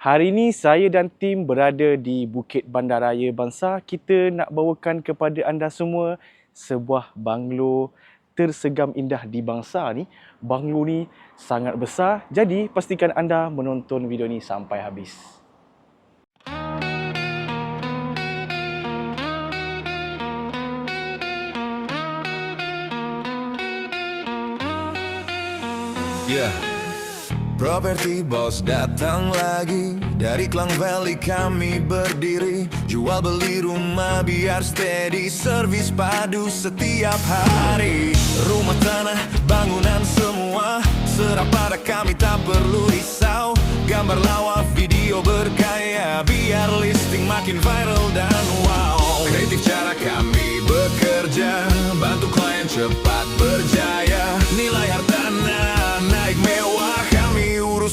Hari ini saya dan tim berada di Bukit Bandaraya Bangsa. Kita nak bawakan kepada anda semua sebuah banglo tersegam indah di Bangsa ni. Banglo ni sangat besar. Jadi pastikan anda menonton video ni sampai habis. Yeah. Property Boss datang lagi. Dari Klang Valley kami berdiri. Jual beli rumah biar steady. Servis padu setiap hari. Rumah tanah, bangunan semua. Serah pada kami tak perlu risau. Gambar lawa, video bergaya. Biar listing makin viral dan wow. Kreatif cara kami bekerja. Bantu klien cepat berjaya. Nilai hartana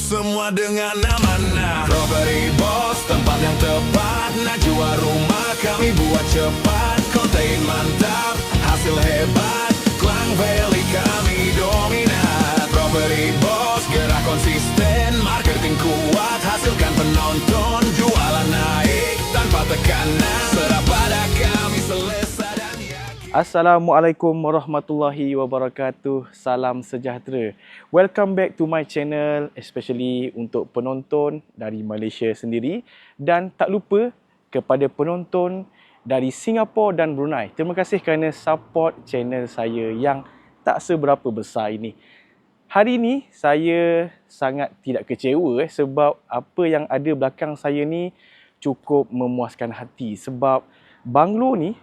semua dengan amanah. Property Boss tempat yang tepat. Nak jual rumah kami buat cepat. Konten mantap hasil hebat. Klang Valley kami dominan Property Boss gerak konsisten. Marketing kuat hasilkan penonton. Jualan naik tanpa tekanan Assalamualaikum warahmatullahi wabarakatuh. Salam sejahtera. Welcome back to my channel especially untuk penonton dari Malaysia sendiri dan tak lupa kepada penonton dari Singapura dan Brunei. Terima kasih kerana support channel saya yang tak seberapa besar ini. Hari ini saya sangat tidak kecewa eh, sebab apa yang ada belakang saya ni cukup memuaskan hati sebab banglo ni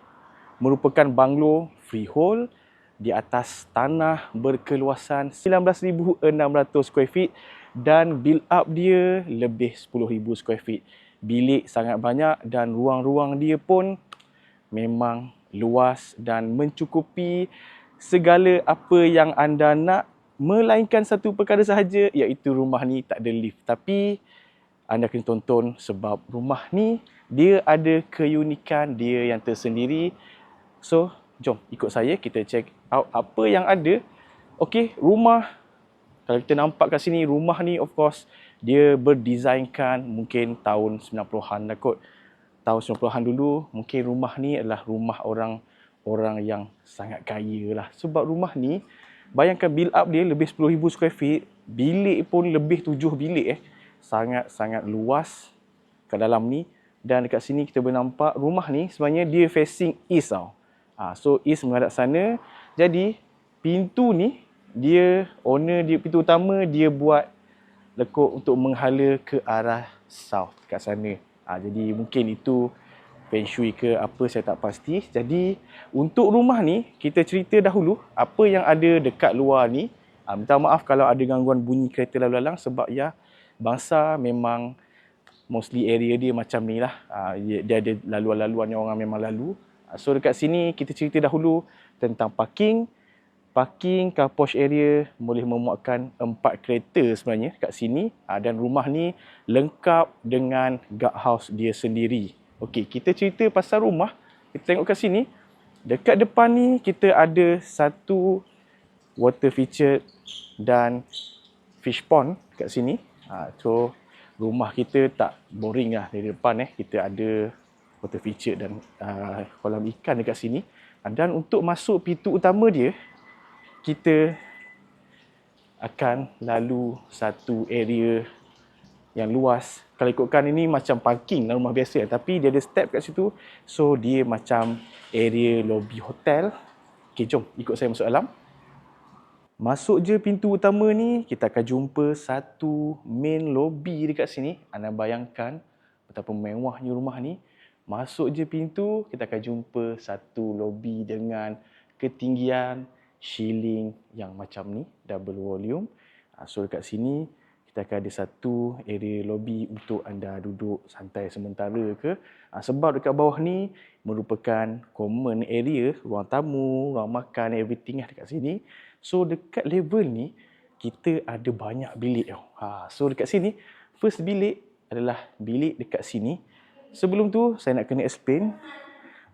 merupakan banglo freehold di atas tanah berkeluasan 19,600 square feet dan build up dia lebih 10,000 square feet. Bilik sangat banyak dan ruang-ruang dia pun memang luas dan mencukupi segala apa yang anda nak melainkan satu perkara sahaja iaitu rumah ni tak ada lift. Tapi anda kena tonton sebab rumah ni dia ada keunikan dia yang tersendiri. So, jom ikut saya kita check out apa yang ada. Okey, rumah kalau kita nampak kat sini rumah ni of course dia berdesainkan mungkin tahun 90-an lah kot. Tahun 90-an dulu mungkin rumah ni adalah rumah orang orang yang sangat kaya lah. Sebab rumah ni bayangkan build up dia lebih 10,000 square feet, bilik pun lebih 7 bilik eh. Sangat-sangat luas kat dalam ni dan dekat sini kita boleh nampak rumah ni sebenarnya dia facing east tau. Ha, so east menghadap sana. Jadi pintu ni dia owner dia pintu utama dia buat lekuk untuk menghala ke arah south kat sana. Ha, jadi mungkin itu feng shui ke apa saya tak pasti. Jadi untuk rumah ni kita cerita dahulu apa yang ada dekat luar ni. Ha, minta maaf kalau ada gangguan bunyi kereta lalu lalang sebab ya bangsa memang mostly area dia macam ni lah. Ha, dia, ada laluan-laluan yang orang memang lalu. Ha, so dekat sini kita cerita dahulu tentang parking. Parking car posh area boleh memuatkan empat kereta sebenarnya kat sini. Ha, dan rumah ni lengkap dengan guardhouse dia sendiri. Okey, kita cerita pasal rumah. Kita tengok kat sini. Dekat depan ni kita ada satu water feature dan fish pond kat sini. Ha, so rumah kita tak boring lah dari depan eh. Kita ada water feature dan uh, kolam ikan dekat sini. Dan untuk masuk pintu utama dia, kita akan lalu satu area yang luas. Kalau ikutkan ini macam parking dalam rumah biasa tapi dia ada step kat situ. So dia macam area lobby hotel. Okey, jom ikut saya masuk dalam. Masuk je pintu utama ni, kita akan jumpa satu main lobby dekat sini. Anda bayangkan betapa mewahnya rumah ni. Masuk je pintu, kita akan jumpa satu lobby dengan ketinggian ceiling yang macam ni, double volume. Ah, So dekat sini kita akan ada satu area lobby untuk anda duduk santai sementara ke. Ah, Sebab dekat bawah ni merupakan common area, ruang tamu, ruang makan, everything lah dekat sini. So dekat level ni kita ada banyak bilik. Ha, so dekat sini first bilik adalah bilik dekat sini. Sebelum tu saya nak kena explain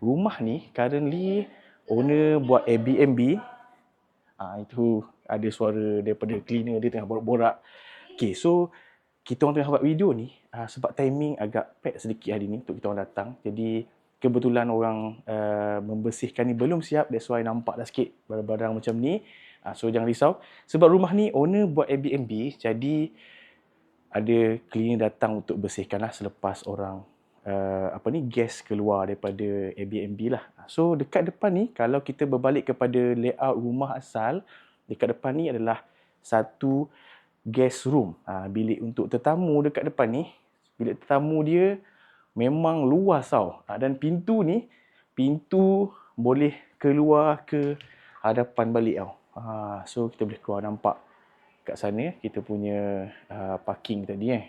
rumah ni currently owner buat Airbnb. Ah ha, itu ada suara daripada cleaner dia tengah borak-borak. Okay, so kita orang tengah buat video ni uh, sebab timing agak pack sedikit hari ni untuk kita orang datang. Jadi kebetulan orang uh, membersihkan ni belum siap that's why nampak dah sikit barang-barang macam ni. Uh, so jangan risau. Sebab rumah ni owner buat Airbnb jadi ada cleaner datang untuk bersihkan lah selepas orang uh, apa ni guest keluar daripada Airbnb lah. So dekat depan ni kalau kita berbalik kepada layout rumah asal dekat depan ni adalah satu guest room. Ha, bilik untuk tetamu dekat depan ni. Bilik tetamu dia memang luas tau. Ha, dan pintu ni, pintu boleh keluar ke hadapan balik tau. Ha, so kita boleh keluar nampak kat sana kita punya uh, parking tadi eh.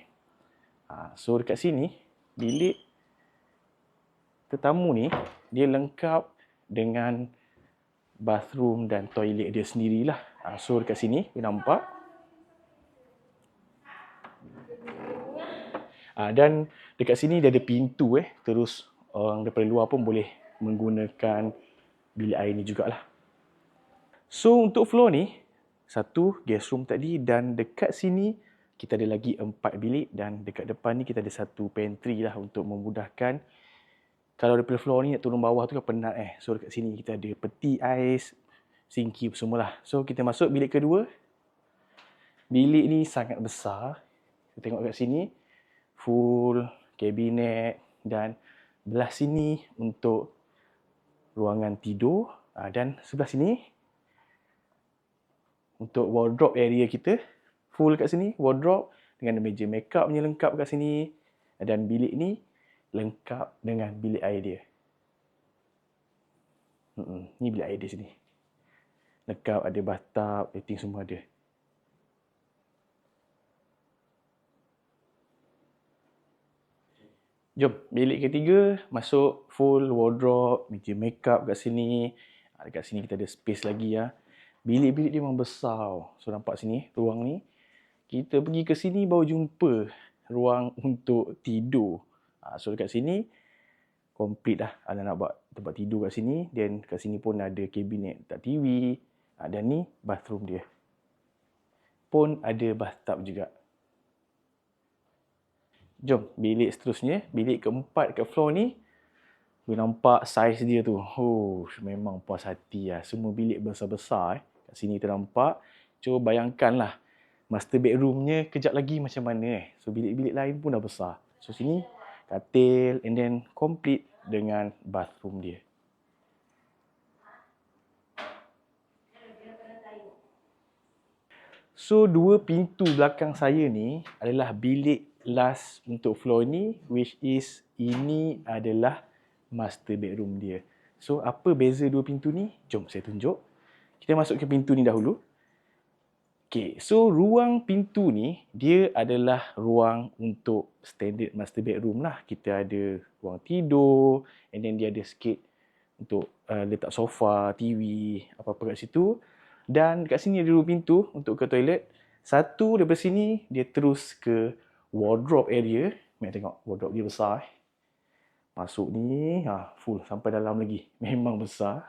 Ha, so dekat sini, bilik tetamu ni dia lengkap dengan bathroom dan toilet dia sendirilah. Ha, so dekat sini, kita nampak Uh, dan dekat sini dia ada pintu eh. Terus orang daripada luar pun boleh menggunakan bilik air ni jugalah. So untuk floor ni, satu guest room tadi dan dekat sini kita ada lagi empat bilik dan dekat depan ni kita ada satu pantry lah untuk memudahkan kalau daripada floor ni nak turun bawah tu kan penat eh. So dekat sini kita ada peti ais, sinki semua lah. So kita masuk bilik kedua. Bilik ni sangat besar. Kita tengok kat sini full kabinet dan belah sini untuk ruangan tidur ah, dan sebelah sini untuk wardrobe area kita full kat sini wardrobe dengan meja makeup punya lengkap kat sini dan bilik ni lengkap dengan bilik air dia. Hmm, ni bilik air dia sini. Lengkap ada bathtub, everything semua ada. Jom, bilik ketiga masuk full wardrobe, meja makeup kat sini. Ah, dekat sini kita ada space lagi ya. Bilik-bilik dia memang besar. So nampak sini ruang ni. Kita pergi ke sini baru jumpa ruang untuk tidur. Ah, so dekat sini complete dah. Ada nak buat tempat tidur kat sini. Dan kat sini pun ada kabinet tak TV. Ah, dan ni bathroom dia. Pun ada bathtub juga. Jom, bilik seterusnya. Bilik keempat kat floor ni. Boleh nampak saiz dia tu. Oh, memang puas hati lah. Semua bilik besar-besar. Eh. Kat sini ternampak. Cuba bayangkanlah. Master bedroomnya kejap lagi macam mana eh. So, bilik-bilik lain pun dah besar. So, sini katil and then complete dengan bathroom dia. So, dua pintu belakang saya ni adalah bilik last untuk floor ni which is ini adalah master bedroom dia. So apa beza dua pintu ni? Jom saya tunjuk. Kita masuk ke pintu ni dahulu. Okay, so ruang pintu ni dia adalah ruang untuk standard master bedroom lah. Kita ada ruang tidur and then dia ada sikit untuk uh, letak sofa, TV, apa-apa kat situ. Dan kat sini ada dua pintu untuk ke toilet. Satu daripada sini dia terus ke wardrobe area. Mari tengok wardrobe dia besar. Eh. Masuk ni ha, full sampai dalam lagi. Memang besar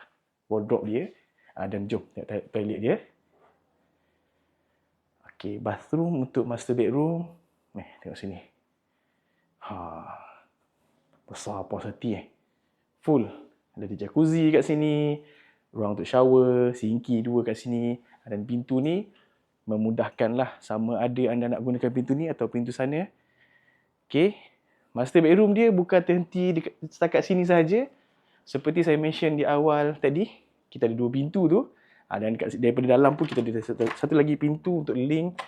wardrobe dia. Ha, dan jom tengok toilet dia. Okay, bathroom untuk master bedroom. Mari tengok sini. Ha, besar puas hati eh. Full. Ada jacuzzi kat sini. Ruang untuk shower. Sinki dua kat sini. Dan pintu ni memudahkanlah sama ada anda nak gunakan pintu ni atau pintu sana. Okey. Master bedroom dia bukan terhenti dekat, setakat sini saja. Seperti saya mention di awal tadi, kita ada dua pintu tu. Ha, dan dekat, daripada dalam pun kita ada satu, satu lagi pintu untuk link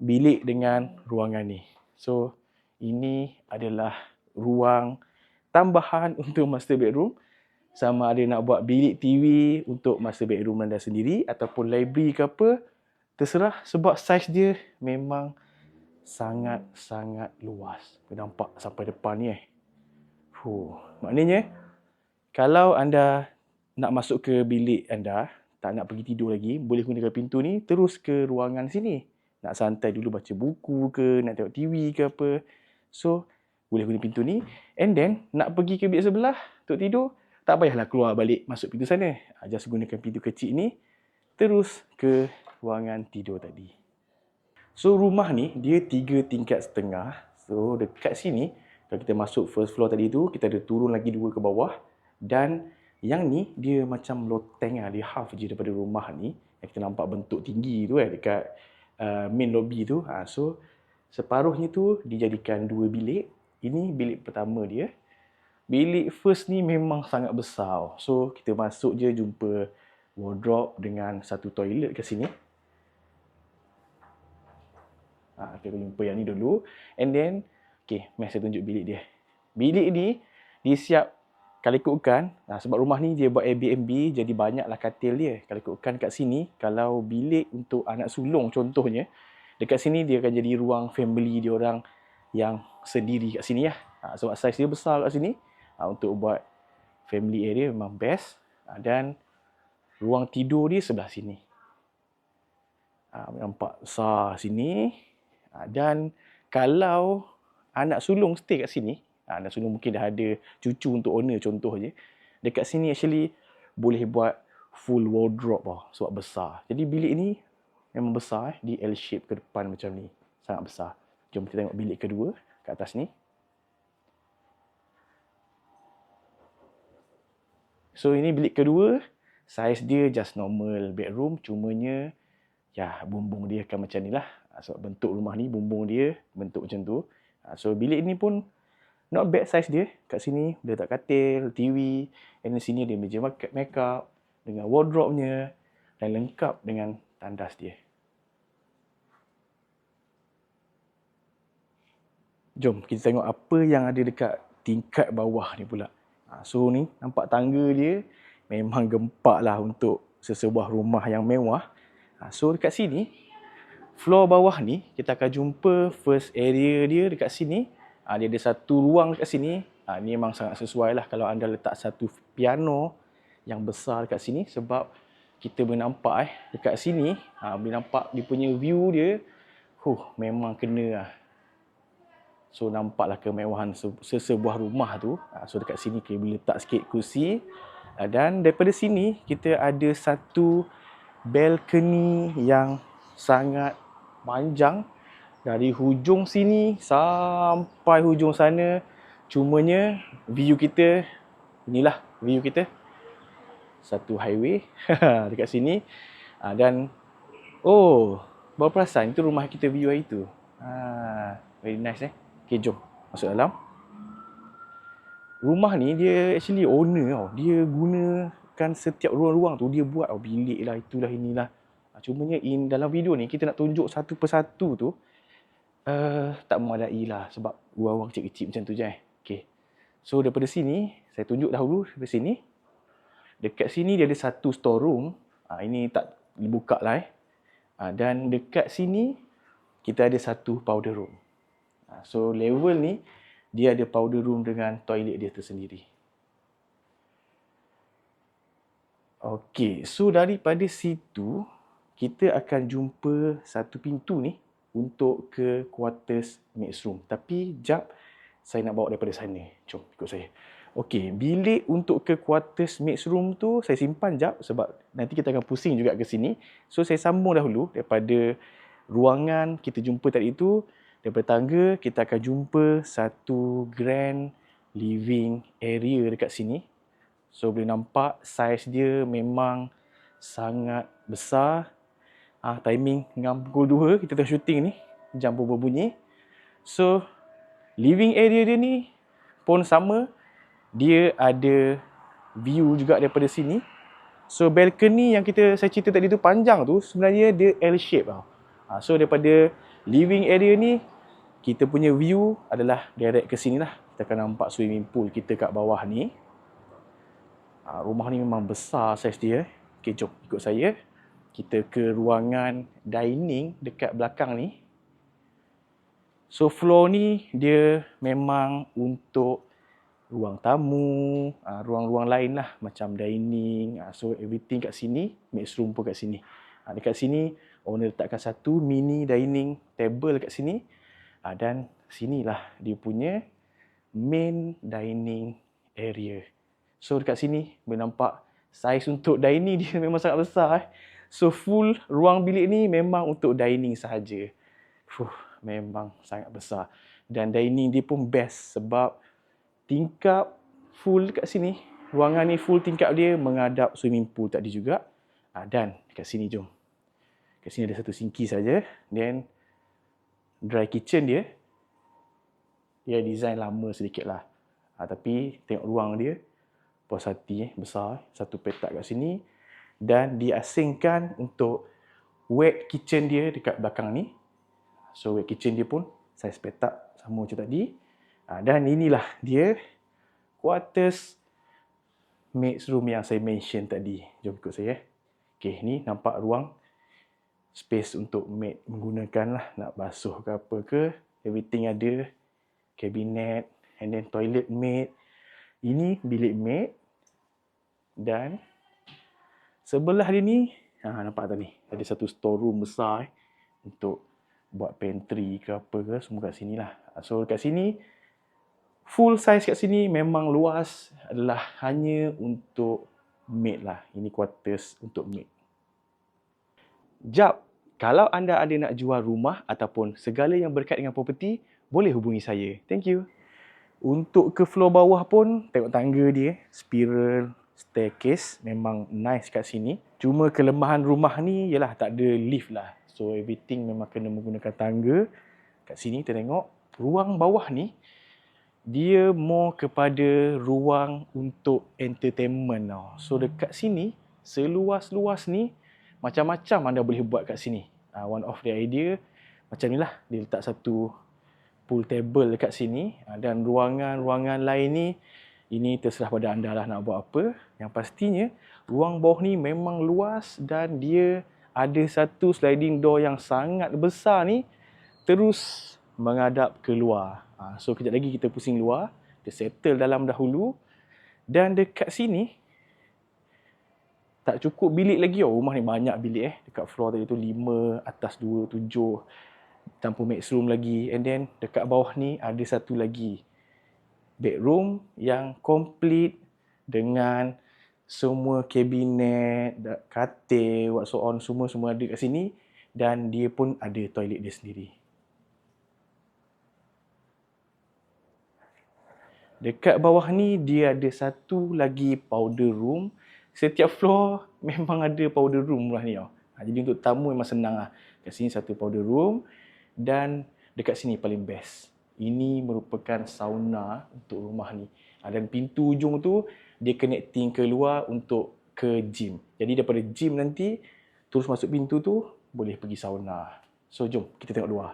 bilik dengan ruangan ni. So, ini adalah ruang tambahan untuk master bedroom sama ada nak buat bilik TV untuk master bedroom anda sendiri ataupun library ke apa terserah sebab saiz dia memang sangat-sangat luas. Kau nampak sampai depan ni eh. Fuh, maknanya kalau anda nak masuk ke bilik anda, tak nak pergi tidur lagi, boleh gunakan pintu ni terus ke ruangan sini. Nak santai dulu baca buku ke, nak tengok TV ke apa. So, boleh guna pintu ni. And then, nak pergi ke bilik sebelah untuk tidur, tak payahlah keluar balik masuk pintu sana. Ha, just gunakan pintu kecil ni terus ke ruangan tidur tadi. So rumah ni dia tiga tingkat setengah. So dekat sini kalau kita masuk first floor tadi tu kita ada turun lagi dua ke bawah dan yang ni dia macam loteng lah. Dia half je daripada rumah ni. Yang kita nampak bentuk tinggi tu eh dekat uh, main lobby tu. Ha, so separuhnya tu dijadikan dua bilik. Ini bilik pertama dia. Bilik first ni memang sangat besar. So kita masuk je jumpa wardrobe dengan satu toilet kat sini. Ha, kita jumpa yang ni dulu. And then, okay, mari saya tunjuk bilik dia. Bilik ni, dia siap kalau ikutkan, nah, sebab rumah ni dia buat Airbnb, jadi banyaklah katil dia. Kalau ikutkan kat sini, kalau bilik untuk anak sulung contohnya, dekat sini dia akan jadi ruang family dia orang yang sendiri kat sini lah. Ha, sebab saiz dia besar kat sini, ha, untuk buat family area memang best. Dan ruang tidur dia sebelah sini. Nampak besar sini. Dan kalau anak sulung stay kat sini, Ha, dan sulung mungkin dah ada cucu untuk owner contoh je. Dekat sini actually boleh buat full wardrobe lah sebab besar. Jadi bilik ni memang besar eh, di L shape ke depan macam ni. Sangat besar. Jom kita tengok bilik kedua kat atas ni. So ini bilik kedua. Saiz dia just normal bedroom. Cumanya ya bumbung dia akan macam ni lah. Ha, sebab bentuk rumah ni bumbung dia bentuk macam tu. Ha, so bilik ni pun not bad size dia. Kat sini dia letak katil, TV. Dan di sini dia meja make up dengan wardrobe-nya dan lengkap dengan tandas dia. Jom kita tengok apa yang ada dekat tingkat bawah ni pula. Ha, so ni nampak tangga dia memang gempak lah untuk sesebuah rumah yang mewah. Ha, so dekat sini, floor bawah ni kita akan jumpa first area dia dekat sini Ha, dia ada satu ruang kat sini. Ha, ni memang sangat sesuai lah kalau anda letak satu piano yang besar dekat sini sebab kita boleh nampak eh dekat sini ha, boleh nampak dia punya view dia huh memang kena lah. So nampaklah kemewahan sesebuah rumah tu. Ha, so dekat sini kita boleh letak sikit kursi ha, dan daripada sini kita ada satu balcony yang sangat panjang dari hujung sini sampai hujung sana cumanya view kita inilah view kita. Satu highway dekat sini. Ah, dan oh baru perasan itu rumah kita view hari tu ha, very nice eh? Okay jom masuk dalam. Rumah ni dia actually owner tau. Dia gunakan setiap ruang-ruang tu dia buat oh, bilik lah itulah inilah. Ah, cumanya in dalam video ni kita nak tunjuk satu persatu tu Uh, tak memadai lah sebab ruang-ruang kecil-kecil macam tu je eh. Okay. So daripada sini, saya tunjuk dahulu daripada sini. Dekat sini dia ada satu storeroom. Ha, ini tak dibuka lah eh. Ha, dan dekat sini, kita ada satu powder room. Ha, so level ni, dia ada powder room dengan toilet dia tersendiri. Okay, so daripada situ, kita akan jumpa satu pintu ni untuk ke quarters mixed room. Tapi jap saya nak bawa daripada sana. Jom ikut saya. Okey, bilik untuk ke quarters mixed room tu saya simpan jap sebab nanti kita akan pusing juga ke sini. So saya sambung dahulu daripada ruangan kita jumpa tadi itu daripada tangga kita akan jumpa satu grand living area dekat sini. So boleh nampak saiz dia memang sangat besar ah, timing dengan pukul 2 kita tengah syuting ni. Jam pun berbunyi. So living area dia ni pun sama. Dia ada view juga daripada sini. So balcony yang kita saya cerita tadi tu panjang tu sebenarnya dia L shape tau. Ha, so daripada living area ni kita punya view adalah direct ke sini lah. Kita akan nampak swimming pool kita kat bawah ni. Ha, rumah ni memang besar saiz dia. Okay, jom ikut saya kita ke ruangan dining dekat belakang ni. So floor ni dia memang untuk ruang tamu, ah, ruang-ruang lain lah macam dining. Ah, so everything kat sini, mixed room pun kat sini. Ah, dekat sini owner letakkan satu mini dining table kat sini. Dan sinilah dia punya main dining area. So dekat sini boleh nampak saiz untuk dining dia memang sangat besar. Eh. So full ruang bilik ni memang untuk dining sahaja. Fuh, memang sangat besar. Dan dining dia pun best sebab tingkap full dekat sini. Ruangan ni full tingkap dia menghadap swimming pool tadi juga. Ha, dan dekat sini jom. Dekat sini ada satu sinki saja. Then dry kitchen dia. Dia design lama sedikit lah. Ha, tapi tengok ruang dia. Puas hati eh, besar. Satu petak kat sini. Dan diasingkan untuk wet kitchen dia dekat belakang ni. So wet kitchen dia pun saiz petak sama macam tadi. Ha, dan inilah dia quarters maid's room yang saya mention tadi. Jom ikut saya. Okay, ni nampak ruang space untuk maid menggunakan lah. Nak basuh ke apa ke. Everything ada. Cabinet. And then toilet maid. Ini bilik maid. Dan sebelah dia ni. Ha, nampak tak ni? Ada satu storeroom besar eh, untuk buat pantry ke apa ke. Semua kat sini lah. So kat sini full size kat sini memang luas adalah hanya untuk maid lah. Ini quarters untuk maid. Jap, kalau anda ada nak jual rumah ataupun segala yang berkait dengan property, boleh hubungi saya. Thank you. Untuk ke floor bawah pun, tengok tangga dia, spiral staircase memang nice kat sini. Cuma kelemahan rumah ni ialah tak ada lift lah. So everything memang kena menggunakan tangga. Kat sini kita tengok ruang bawah ni dia more kepada ruang untuk entertainment tau. So dekat sini, seluas-luas ni, macam-macam anda boleh buat kat sini. Uh, one of the idea, macam ni lah, dia letak satu pool table dekat sini. Uh, dan ruangan-ruangan lain ni, ini terserah pada anda lah nak buat apa. Yang pastinya, ruang bawah ni memang luas dan dia ada satu sliding door yang sangat besar ni, terus menghadap keluar. Ha, so kejap lagi kita pusing luar, kita settle dalam dahulu dan dekat sini tak cukup bilik lagi oh. Rumah ni banyak bilik eh. Dekat floor tadi tu 5, atas 2, 7. Tanpa max room lagi. And then dekat bawah ni ada satu lagi. Bedroom yang complete dengan semua kabinet, katil, what so on semua semua ada kat sini dan dia pun ada toilet dia sendiri. Dekat bawah ni dia ada satu lagi powder room. Setiap floor memang ada powder room lah ni. Ha, jadi untuk tamu memang senang lah. Kat sini satu powder room dan dekat sini paling best. Ini merupakan sauna untuk rumah ni. Ha, dan pintu ujung tu dia connecting keluar untuk ke gym. Jadi daripada gym nanti terus masuk pintu tu boleh pergi sauna. So jom kita tengok luar.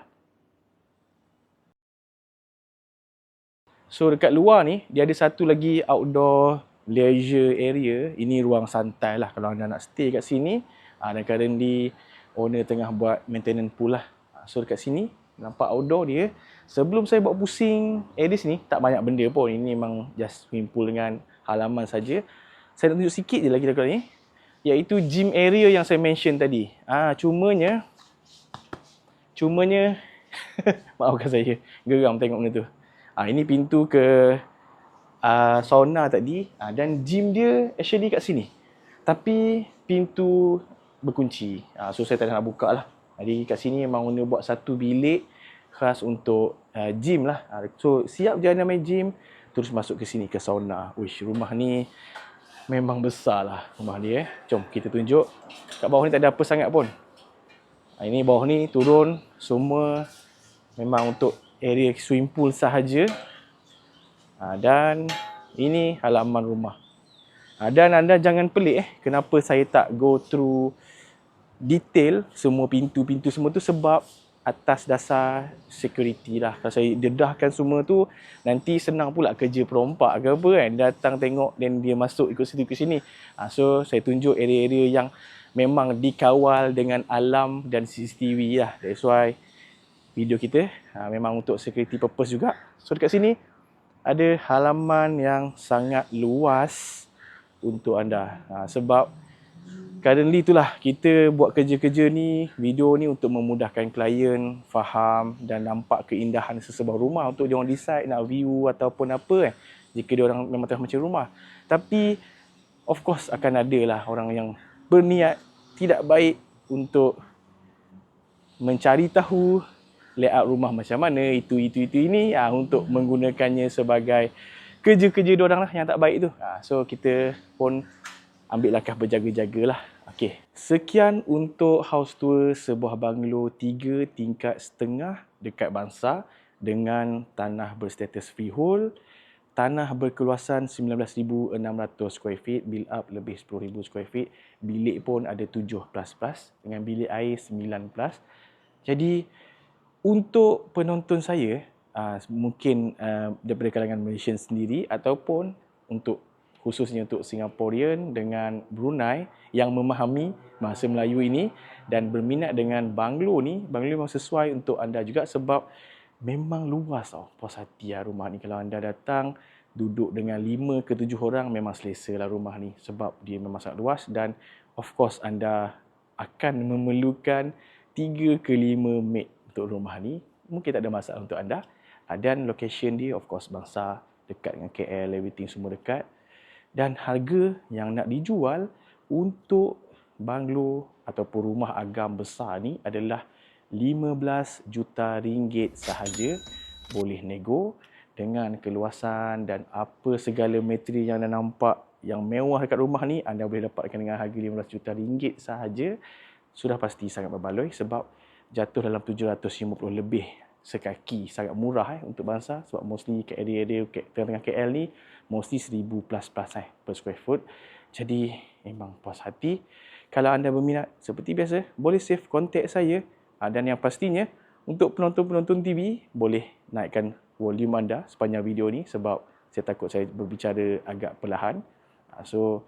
So dekat luar ni dia ada satu lagi outdoor leisure area. Ini ruang santai lah kalau anda nak stay kat sini. Ha, dan currently owner tengah buat maintenance pool lah. Ha, so dekat sini nampak outdoor dia. Sebelum saya buat pusing Edis ni tak banyak benda pun. Ini memang just swimming pool dengan halaman saja. Saya nak tunjuk sikit je lagi dekat ni. Iaitu gym area yang saya mention tadi. Ah, cumanya cumanya maafkan saya geram tengok benda tu. Ha, ini pintu ke uh, sauna tadi uh, dan gym dia actually kat sini. Tapi pintu berkunci. Uh, so saya tak nak buka lah. Jadi kat sini memang owner buat satu bilik khas untuk uh, gym lah. Uh, so siap je anda main gym, terus masuk ke sini ke sauna. Wish rumah ni memang besar lah rumah dia. Eh. Jom kita tunjuk. Kat bawah ni tak ada apa sangat pun. Uh, ini bawah ni turun semua memang untuk area swimming pool sahaja. Ha, dan ini halaman rumah. Ha, dan anda jangan pelik eh, kenapa saya tak go through detail semua pintu-pintu semua tu sebab atas dasar security lah. Kalau saya dedahkan semua tu, nanti senang pula kerja perompak ke apa kan. Datang tengok dan dia masuk ikut situ ke sini. Ha, so, saya tunjuk area-area yang memang dikawal dengan alam dan CCTV lah. That's why video kita ha, memang untuk security purpose juga. So dekat sini ada halaman yang sangat luas untuk anda. Ha, sebab currently itulah kita buat kerja-kerja ni, video ni untuk memudahkan klien faham dan nampak keindahan sesebuah rumah untuk dia orang decide nak view ataupun apa eh jika dia orang memang tengah macam rumah. Tapi of course akan ada lah orang yang berniat tidak baik untuk mencari tahu layout rumah macam mana, itu, itu, itu, ini ha, untuk menggunakannya sebagai kerja-kerja diorang lah yang tak baik tu. Ha, so, kita pun ambil langkah berjaga-jaga lah. Sekian untuk house tour sebuah banglo tiga tingkat setengah dekat Bangsa dengan tanah berstatus freehold tanah berkeluasan 19,600 square feet, build up lebih 10,000 square feet, bilik pun ada 7 plus plus dengan bilik air 9 plus. Jadi untuk penonton saya, uh, mungkin uh, daripada kalangan Malaysian sendiri ataupun untuk khususnya untuk Singaporean dengan Brunei yang memahami bahasa Melayu ini dan berminat dengan banglo ni, banglo memang sesuai untuk anda juga sebab memang luas tau puas hati lah rumah ni. Kalau anda datang duduk dengan lima ke tujuh orang memang selesa lah rumah ni sebab dia memang sangat luas dan of course anda akan memerlukan tiga ke lima maid untuk rumah ni. Mungkin tak ada masalah untuk anda. Ah, dan location dia of course bangsa dekat dengan KL, everything semua dekat. Dan harga yang nak dijual untuk banglo ataupun rumah agam besar ni adalah 15 juta ringgit sahaja. Boleh nego dengan keluasan dan apa segala materi yang anda nampak yang mewah dekat rumah ni anda boleh dapatkan dengan harga 15 juta ringgit sahaja. Sudah pasti sangat berbaloi sebab jatuh dalam 750 lebih sekaki. Sangat murah eh untuk bangsa sebab mostly ke area-area tengah-tengah KL ni mostly 1000 plus plus eh per square foot. Jadi memang puas hati. Kalau anda berminat seperti biasa boleh save kontak saya. Ah, dan yang pastinya untuk penonton-penonton TV boleh naikkan volume anda sepanjang video ni sebab saya takut saya berbicara agak perlahan. Ah, so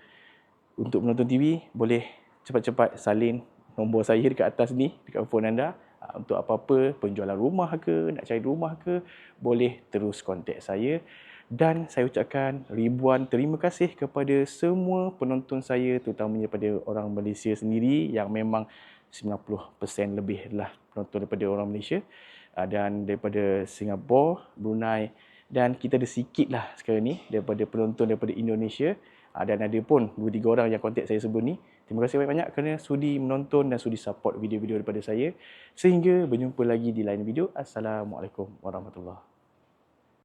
untuk penonton TV boleh cepat-cepat salin nombor saya dekat atas ni dekat phone anda. Ah, untuk apa-apa penjualan rumah ke nak cari rumah ke boleh terus kontak saya dan saya ucapkan ribuan terima kasih kepada semua penonton saya terutamanya pada orang Malaysia sendiri yang memang 90% lebih adalah penonton daripada orang Malaysia uh, dan daripada Singapura, Brunei dan kita ada sikit lah sekarang ni daripada penonton daripada Indonesia uh, dan ada pun 2-3 orang yang kontak saya sebelum ni. Terima kasih banyak-banyak kerana sudi menonton dan sudi support video-video daripada saya. Sehingga berjumpa lagi di lain video. Assalamualaikum warahmatullahi